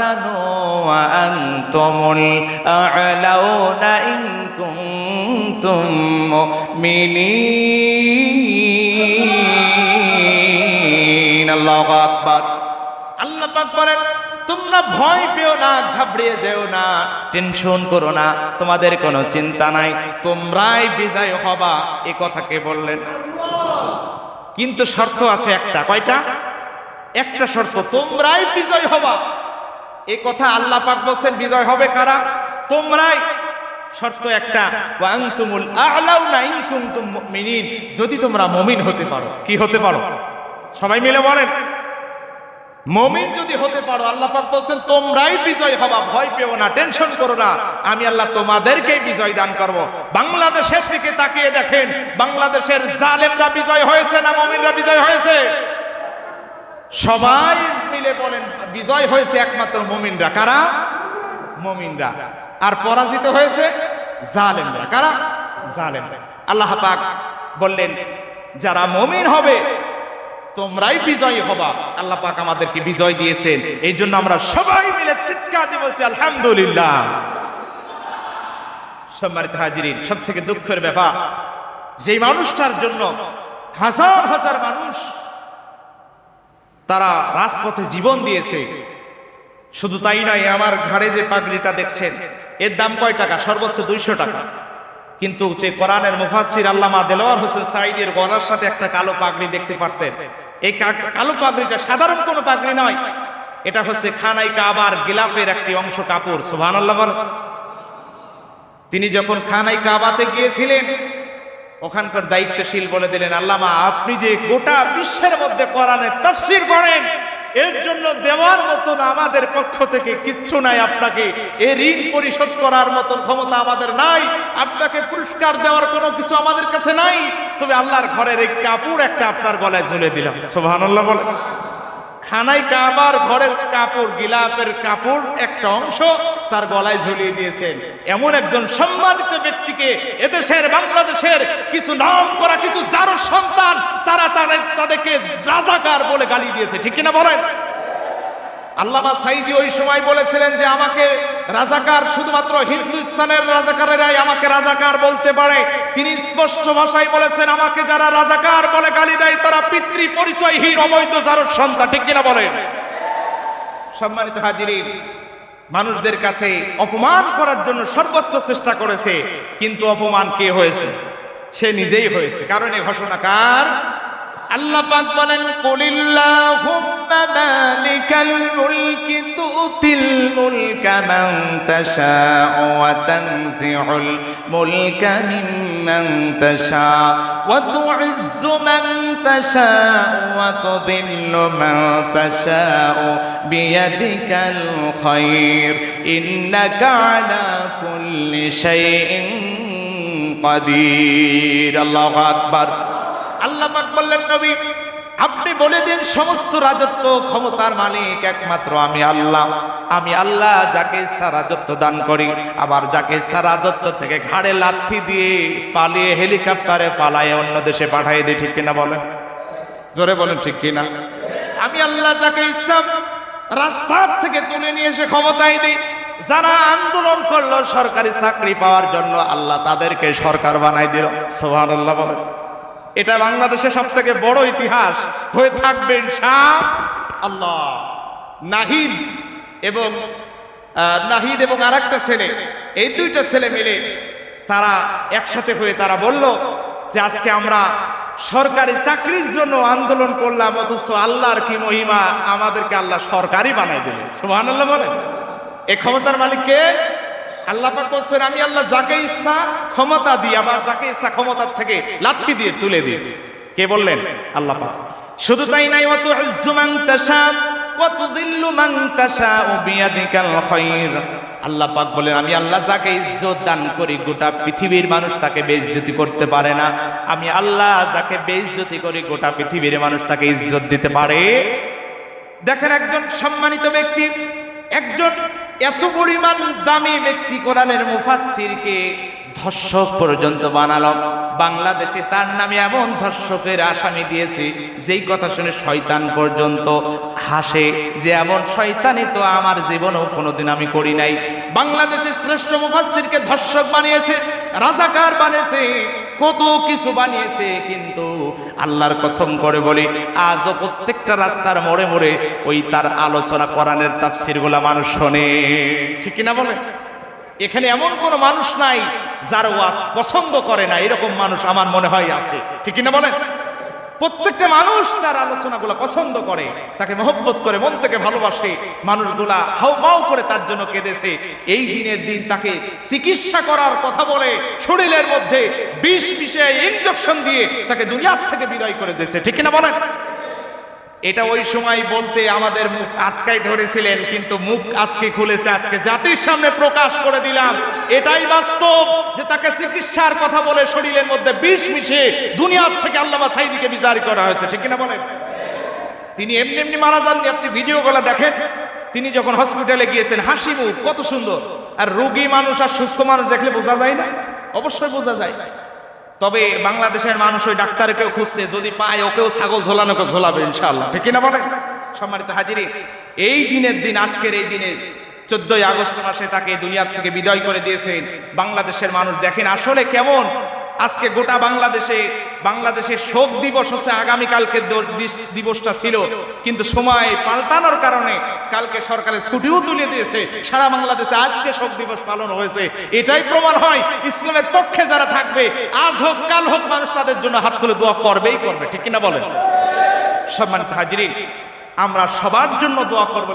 تحزنوا وأنتم الأعلون إن كنتم مؤمنين الله أكبر আল্লাহ পাক বলেন তোমরা ভয় পেও না ঘাবড়িয়ে যেও না টেনশন করো না তোমাদের কোনো চিন্তা নাই তোমরাই বিজয় হবা এ কথা কে বললেন কিন্তু শর্ত আছে একটা কয়টা একটা শর্ত তোমরাই বিজয় হবা এ কথা আল্লাহ পাক বলছেন, বিজয় হবে কারা? তোমরাই। শর্ত একটা ওয়াংতুমুল আ'লাউনা ইন কুনতুম মুমিনিন। যদি তোমরা মুমিন হতে পারো, কি হতে পারো? সবাই মিলে বলেন। মমিন যদি হতে পারো, আল্লাহ পাক বলছেন, তোমরাই বিজয় হবা, ভয় পেও না, টেনশন করো না। আমি আল্লাহ তোমাদেরকেই বিজয় দান করব। বাংলাদেশের দিকে তাকিয়ে দেখেন, বাংলাদেশের জালেমরা বিজয় হয়েছে না মমিনরা বিজয় হয়েছে? সবাই মিলে বলেন, বিজয় হয়েছে একমাত্র মমিনরা। কারা? মমিনরা। আর পরাজিত হয়েছে জালেমরা। কারা? জালেমরা। আল্লাহ পাক বললেন, যারা মমিন হবে, তোমরাই বিজয়ী হবা। আল্লাহ পাক আমাদেরকে বিজয় দিয়েছেন। এই জন্য আমরা সবাই মিলে চিৎকার দিয়ে বলছি, আলহামদুলিল্লাহ। সম্মানিত হাজিরিন সব থেকে দুঃখের ব্যাপার, যেই মানুষটার জন্য হাজার হাজার মানুষ তারা রাজপথে জীবন দিয়েছে। শুধু তাই নয়, আমার ঘাড়ে যে পাগড়িটা দেখছেন, এর দাম কয় টাকা? সর্বোচ্চ দুইশো টাকা। কিন্তু যে কোরআনের মুফাসসির আল্লামা দেলোয়ার হোসেন সাইদের গলার সাথে একটা কালো পাগড়ি দেখতে পারতেন। এই কালো পাগড়িটা সাধারণ কোনো পাগড়ি নয়। এটা হচ্ছে খানাই কাবার গিলাফের একটি অংশ কাপড়। সুবহান আল্লাহ তিনি যখন খানাই কাবাতে গিয়েছিলেন ওখানকার দায়িত্বশীল বলে দিলেন, আল্লামা, আপনি যে গোটা বিশ্বের মধ্যে করানে তফসির করেন, এর জন্য দেওয়ার মতন আমাদের পক্ষ থেকে কিচ্ছু নাই আপনাকে। এ ঋণ পরিশোধ করার মতন ক্ষমতা আমাদের নাই, আপনাকে পুরস্কার দেওয়ার কোনো কিছু আমাদের কাছে নাই। তবে আল্লাহর ঘরের এই কাপড় একটা আপনার গলায় ঝুলে দিলাম। সুবহানাল্লাহ বলে খানাই কাবার ঘরের কাপড় গিলাপের কাপড় একটা অংশ তার গলায় ঝুলিয়ে দিয়েছেন। এমন একজন সম্মানিত ব্যক্তিকে এদেশের, বাংলাদেশের কিছু নাম করা, কিছু যারো সন্তান, তারা তাদের, তাদেরকে রাজাকার বলে গালি দিয়েছে। ঠিক কিনা বলেন? আল্লামা সাইদি ওই সময় বলেছিলেন যে আমাকে রাজাকার শুধুমাত্র হিন্দুস্তানের রাজাকারেরাই আমাকে রাজাকার বলতে পারে। তিনি স্পষ্ট ভাষায় বলেছেন, আমাকে যারা রাজাকার বলে গালি দেয়, তারা পিতৃ পরিচয়হীন অবৈধ যারোর সন্তান। ঠিক কিনা বলেন? সম্মানিত হাজিরিন, মানুষদের কাছে অপমান করার জন্য সর্বোচ্চ চেষ্টা করেছে, কিন্তু অপমান কে হয়েছে? সে নিজেই হয়েছে। কারণ এই ঘোষণা কার? আল্লাহ পাক বলেন কুলিল্লাহুম্মা মালিকাল মুলকি তুতিল মুলকা মান তাশাউ ওয়া তানজিউল মুলকা মিম্মান তাশাউ ওয়া তুইজ্জু মান তাশাউ ওয়া তুযিল্লু মান তাশাউ বিয়াদিকাল খায়র ইন্নাকা আলা কুল্লি শাইইন কাদির আল্লাহু আকবার আল্লাহ পাক বললেন, নবী, আপনি বলে দিন সমস্ত রাজত্ব ক্ষমতার মালিক একমাত্র আমি আল্লাহ। আমি আল্লাহ যাকে রাজত্ব দান করি, আবার যাকে রাজত্ব থেকে ঘাড়ে লাথি দিয়ে পালিয়ে হেলিকপ্টারে পালায়ে অন্য দেশে পাঠিয়ে দিই, ঠিক কিনা বলেন? জোরে বলেন, ঠিক কিনা? আমি আল্লাহ যাকে ইচ্ছা রাস্তার থেকে তুলে নিয়ে এসে ক্ষমতায় দিই। যারা আন্দোলন করল, সরকারি চাকরি পাওয়ার জন্য আল্লাহ তাদেরকে সরকার বানাই দিল। সোহান আল্লাহ বলেন। এটা বাংলাদেশের সব থেকে বড় ইতিহাস। হয়ে থাকবে শাহ আল্লাহ নাহিদ এবং নাহিদ এবং আর একটা ছেলে, এই দুইটা ছেলে মিলে তারা একসাথে হয়ে তারা বলল যে আজকে আমরা সরকারি চাকরির জন্য আন্দোলন করলাম, অথচ আল্লাহর কি মহিমা, আমাদেরকে আল্লাহ সরকারি বানাই দিলেন। সুবহান আল্লাহ বলেন। এ ক্ষমতার মালিককে আল্লাহ পাক বলছেন, আমি আল্লাহ যাকে ইচ্ছা ক্ষমতা দিই, আবার যাকে ইচ্ছা ক্ষমতার থেকে লাঠি দিয়ে তুলে দিই। কে বললেন? আল্লাহ শুধু তাই নাই অত মান তাশা কত দিল্লু মান তাশা ও বিয়াদিকাল খায়র আল্লাহ পাক বলেন আমি আল্লাহ যাকে ইজ্জত দান করি, গোটা পৃথিবীর মানুষ তাকে বেইজ্জতি করতে পারে না। আমি আল্লাহ যাকে বেইজ্জতি করি, গোটা পৃথিবীর মানুষ তাকে ইজ্জত দিতে পারে। দেখেন একজন সম্মানিত ব্যক্তি, একজন এত পরিমাণ দামি ব্যক্তি কোরআনের মুফাসসিরকে ধর্ষক পর্যন্ত বানালো। বাংলাদেশে তার নামে এমন ধর্ষকের আসামি দিয়েছে, যেই কথা শুনে শয়তান পর্যন্ত হাসে যে এমন শয়তানি তো আমার জীবনেও কোনোদিন আমি করি নাই। বাংলাদেশের শ্রেষ্ঠ মুফাসসিরকে ধর্ষক বানিয়েছে, রাজাকার বানিয়েছে কত কিছু বানিয়েছে, কিন্তু আল্লাহর কসম করে বলে, আজও প্রত্যেকটা রাস্তার মোড়ে মোড়ে ওই তার আলোচনা, কোরআনের তাফসিরগুলা মানুষ শোনে। ঠিক কিনা বলে এখানে এমন কোনো মানুষ নাই যার ওয়াজ পছন্দ করে না, এরকম মানুষ আমার মনে হয় আছে। ঠিক কিনা বলেন? প্রত্যেকটা মানুষ তার আলোচনাগুলো পছন্দ করে, তাকে মহব্বত করে, মন থেকে ভালোবাসে। মানুষগুলা হাউমাউ করে তার জন্য কেঁদেছে। এই দিনের দিন তাকে চিকিৎসা করার কথা বলে শরীরের মধ্যে বিষ বিষে ইনজেকশন দিয়ে তাকে দুনিয়ার থেকে বিদায় করে দিয়েছে। ঠিক না বলেন? এটা ওই সময় বলতে আমাদের মুখ আটকাই ধরেছিলেন, কিন্তু মুখ আজকে খুলেছে, আজকে জাতির সামনে প্রকাশ করে দিলাম। এটাই বাস্তব যে তাকে চিকিৎসার কথা বলে শরীরের মধ্যে বিষ মিশে দুনিয়ার থেকে আল্লামা সাইদিকে বিচার করা হয়েছে, ঠিক কিনা বলেন? তিনি এমনি এমনি মারা যাননি, আপনি ভিডিওগুলো দেখেন। তিনি যখন হসপিটালে গিয়েছেন, হাসি মুখ, কত সুন্দর। আর রোগী মানুষ আর সুস্থ মানুষ দেখলে বোঝা যায় না? অবশ্যই বোঝা যায়। তবে বাংলাদেশের মানুষ ওই ডাক্তারকেও খুঁজছে, যদি পায় ওকেও ছাগল ঝোলানো ঝোলাবে ইনশাল্লাহ ঠিক না বলেন? সম্মানিত হাজিরি এই দিনের দিন, আজকের এই দিনে চোদ্দই আগস্ট মাসে তাকে দুনিয়ার থেকে বিদায় করে দিয়েছেন। বাংলাদেশের মানুষ দেখেন আসলে কেমন আজকে গোটা বাংলাদেশে, বাংলাদেশের শোক দিবস হচ্ছে আগামীকালকে দিবসটা ছিল। কিন্তু সময় পাল্টানোর কারণে কালকে সরকারের ছুটিও তুলে দিয়েছে। সারা বাংলাদেশে আজকে শোক দিবস পালন হয়েছে। এটাই প্রমাণ হয়, ইসলামের পক্ষে যারা থাকবে, আজ হোক, কাল হোক, মানুষ তাদের জন্য হাত তুলে দোয়া করবেই করবে। ঠিক কিনা বলেন? সম্মানিত হাজিরিন, আমরা সবার জন্য দোয়া করব